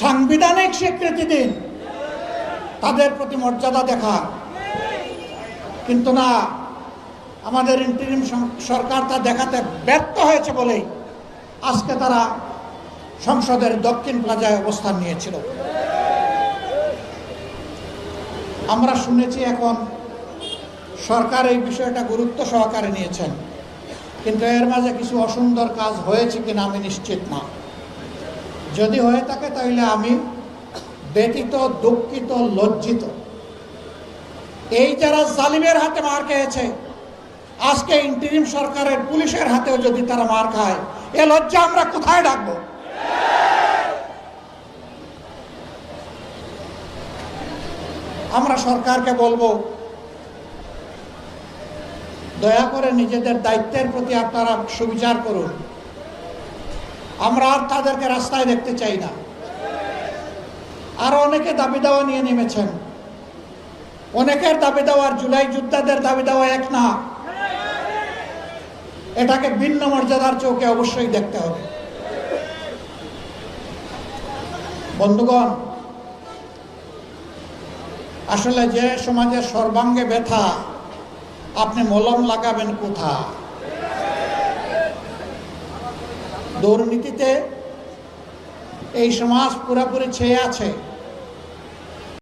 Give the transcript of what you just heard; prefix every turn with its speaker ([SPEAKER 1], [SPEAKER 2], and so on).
[SPEAKER 1] সাংবিধানিক স্বীকৃতি দিন তাদের প্রতি মর্যাদা দেখা। কিন্তু না, আমাদের ইন্টারিম সরকার তা দেখাতে ব্যর্থ হয়েছে বলেই আজকে তারা সংসদের দক্ষিণ প্লাজায় অবস্থান নিয়েছিল। আমরা শুনেছি এখন সরকার এই বিষয়টা গুরুত্ব সহকারে নিয়েছেন, কিন্তু এর মাঝে কিছু অসুন্দর কাজ হয়েছে কিনা আমি নিশ্চিত না। যদি হয়ে থাকে, তাহলে আমি ব্যতীত দুঃখিত, লজ্জিত। এই যারা জালিমের হাতে মার খেয়েছে, আজকে ইন্টারিম সরকারের পুলিশের হাতেও যদি তারা মার খায়, এ লজ্জা আমরা কোথায় ডাকবো? আমরা সরকারকে বলব, দয়া করে নিজেদের দায়িত্বের প্রতি আপনারা সুবিচার করুন। আমরা আর তাদেরকে রাস্তায় দেখতে চাই না। আরও অনেকে দাবি দেওয়া নিয়ে নেমেছেন। অনেকের দাবি দেওয়ার জুলাই যোদ্ধাদের দাবি দেওয়া এক না। এটাকে ভিন্ন মর্যাদার চোখে অবশ্যই দেখতে হবে। বন্ধুগণ, আসলে যে সমাজের সর্বাঙ্গে ব্যথা, আপনি মলম লাগাবেন কোথা দুর্নীতিতে এই সমাজ পুরোপুরি ছেয়ে আছে।